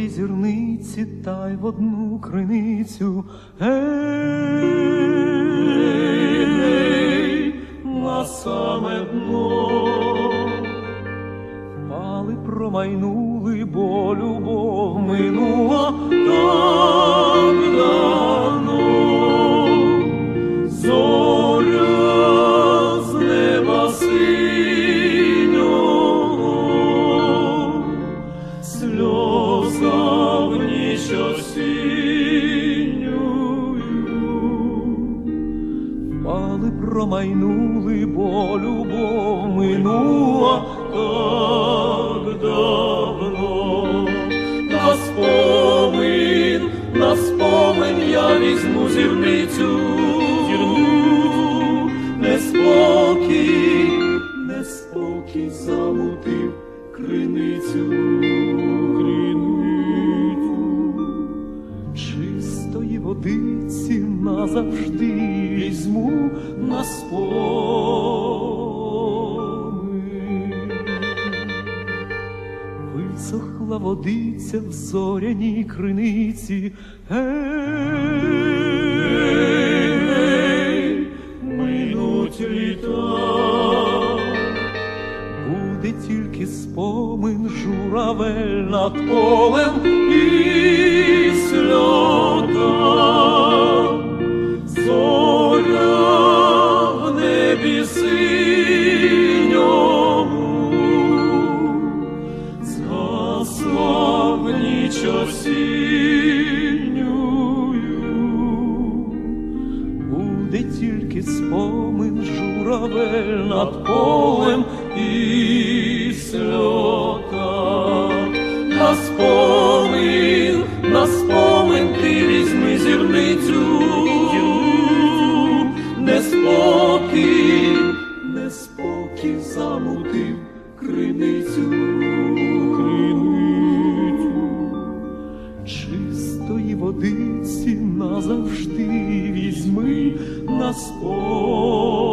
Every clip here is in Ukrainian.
дві зірниці та й в одну криницю. Гей, на саме дно Пали промайнули, бо любов минула. mesmo Тала водиця в зоряній криниці. Гей, гей, минуть літа, буде тільки спомин журавель над полем. замутив криницю, криницю чистої водиці назавжди візьми на спор.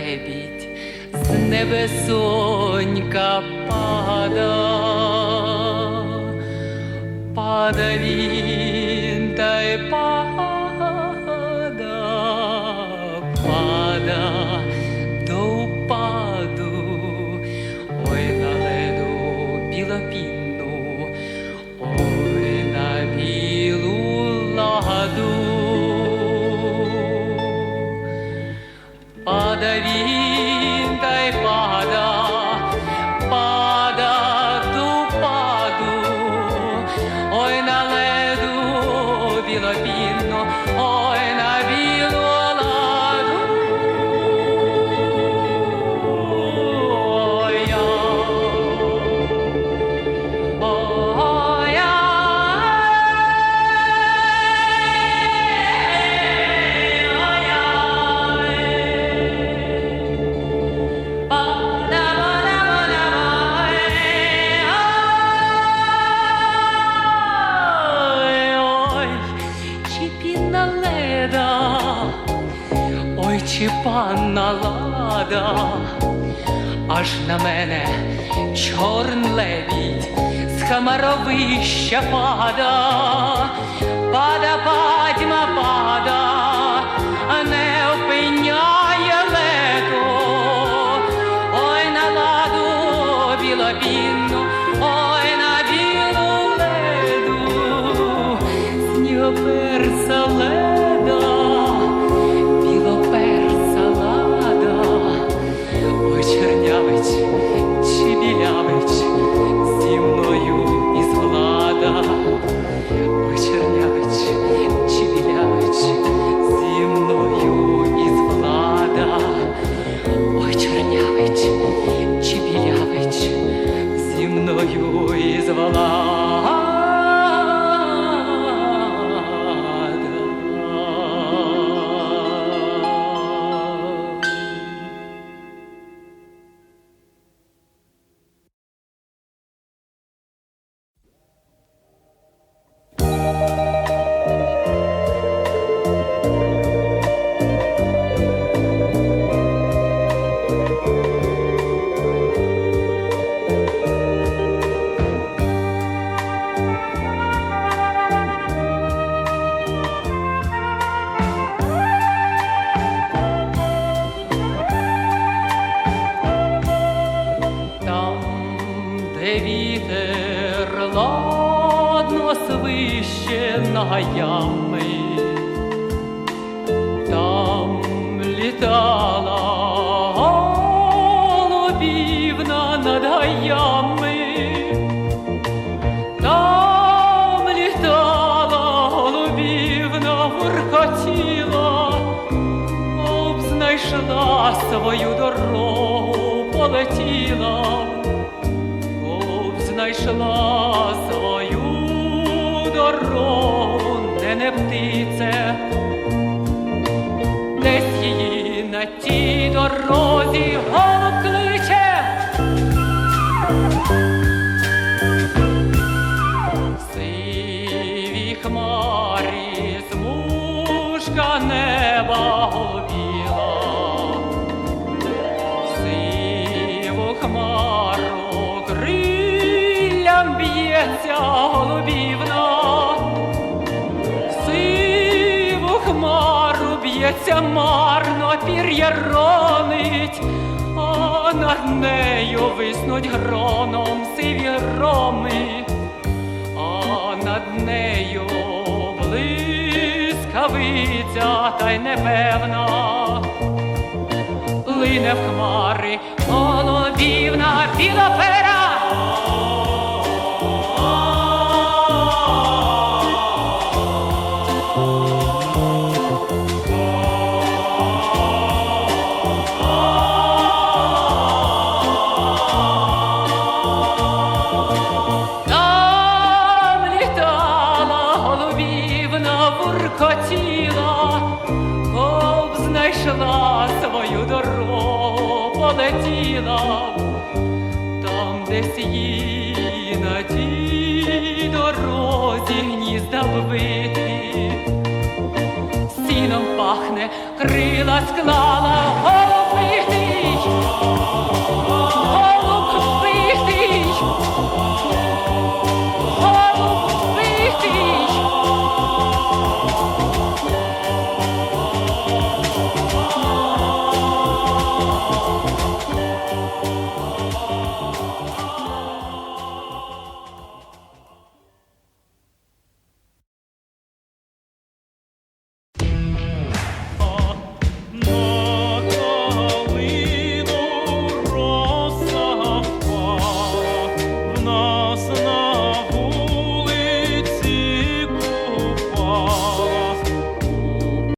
Лебідь, з небесонька пада, пада він та й пада, の лада, аж на мене чорн лебідь з хамаровища пада, свище там літала голубівна над гаями, там літала голубівна, гуркотіла, Об знайшла свою дорогу, полетіла, Об знайшла свою дорогу, не птице, десь її на тій дорозі голуб кличе. Сиві хмарі смужка неба голубіла, сиву хмару криллям б'ється голубівна, б'ється марно, пір'я ронить, а над нею виснуть гроном сиві громи а над нею блискавиця та й непевна, лине в хмари голубівна білопера. Буркотіла, об знайшла свою дорогу, полетіла, там десь їй на тій дорозі гнізда вбити. Сіном пахне, крила склала, голуб летить, голуб